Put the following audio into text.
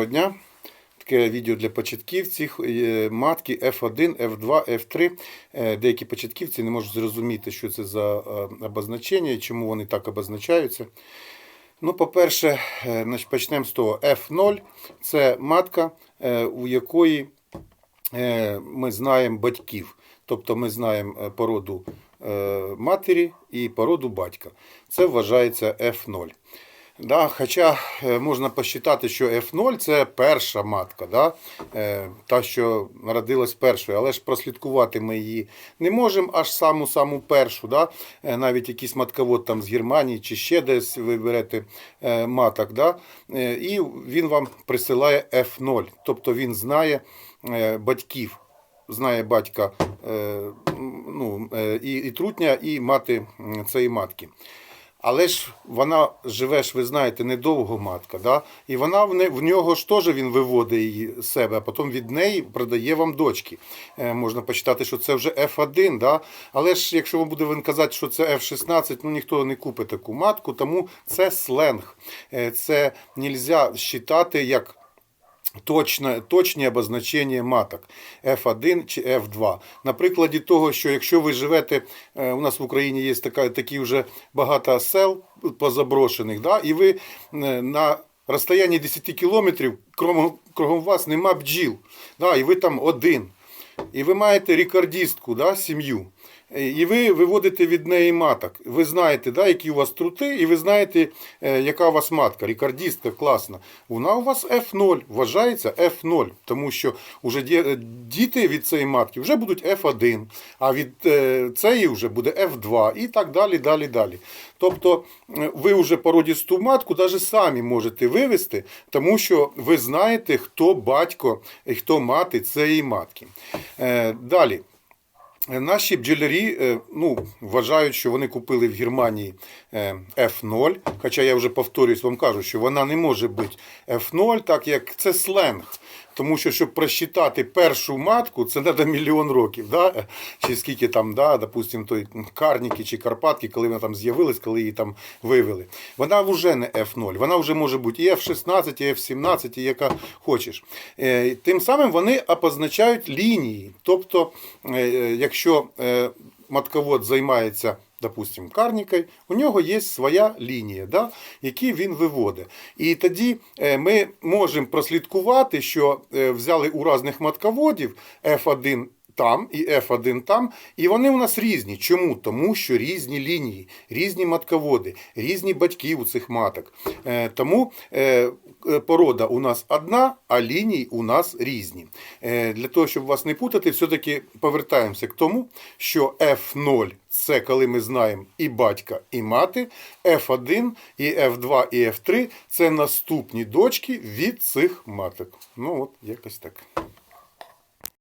Доброго дня. Таке відео для початківців. Е, Матки F1, F2, F3. Е, Деякі початківці не можуть зрозуміти, що це за е, обозначення і чому вони так обозначаються. Ну, по-перше, е, почнемо з того. F0 це матка, у якої ми знаємо батьків. Тобто ми знаємо породу матері і породу батька. Це вважається F0. Да, хоча е, можна посчитати, що F0 це перша матка, да? е, та, що народилась першою, але ж прослідкувати ми її не можемо аж саму-саму першу. Да? Е, навіть якийсь матковод там з Германії чи ще десь ви берете маток. Да? І він вам присилає F0, тобто він знає батьків. Знає батька ну, і, і трутня, і мати цієї матки. Але ж вона живе ж, ви знаєте, недовго матка, да? і вона в, не, в нього ж теж він виводить її з себе, а потім від неї продає вам дочки. Е, можна почитати, що це вже F1, да? але ж якщо вам буде він казати, що це F16, ну ніхто не купить таку матку, тому це сленг. Е, це не можна вважати як точне, точні обозначення маток F1 чи F2. На прикладі того, що якщо ви живете, е, у нас в Україні є така, такі вже багато сел позаброшених, да, і ви е, на розстоянні 10 кілометрів кругом, кругом вас нема бджіл, да, і ви там один. І ви маєте рекордістку, да, сім'ю. Е, І ви виводите від неї маток. Ви знаєте, да, які у вас трути, і ви знаєте, е, яка у вас матка, рекордістка класна. Вона у вас F0, вважається F0, тому що вже діти від цієї матки вже будуть F1, а від е, цієї вже буде F2 і так далі, далі, далі. Тобто е, ви вже породісту матку навіть самі можете вивести, тому що ви знаєте, хто батько і хто мати цієї матки. Е, Далі. Наші бджолярі е, ну, вважають, що вони купили в Германії е, F0, хоча я вже повторюсь, вам кажу, що вона не може бути F0, так як це сленг. Тому що, щоб просчитати першу матку, це треба мільйон років. Да? Чи скільки там, да, допустим, той Карніки чи Карпатки, коли вона там з'явилась, коли її там вивели. Вона вже не F0, вона вже може бути і F16, і F17, і яка хочеш. Е, Тим самим вони обозначають лінії. Тобто, е, якщо е, матковод займається допустим, карнікой, у нього є своя лінія, да, які він виводить. І тоді е, ми можемо прослідкувати, що е, взяли у різних матководів F1 там і F1 там, і вони у нас різні. Чому? Тому що різні лінії, різні матководи, різні батьки у цих маток. Е, Тому е, е, порода у нас одна, а лінії у нас різні. Для того, щоб вас не путати, все-таки повертаємося к тому, що F0 це коли ми знаємо і батька, і мати, F1, і F2, і F3 це наступні дочки від цих маток. Ну от якось так.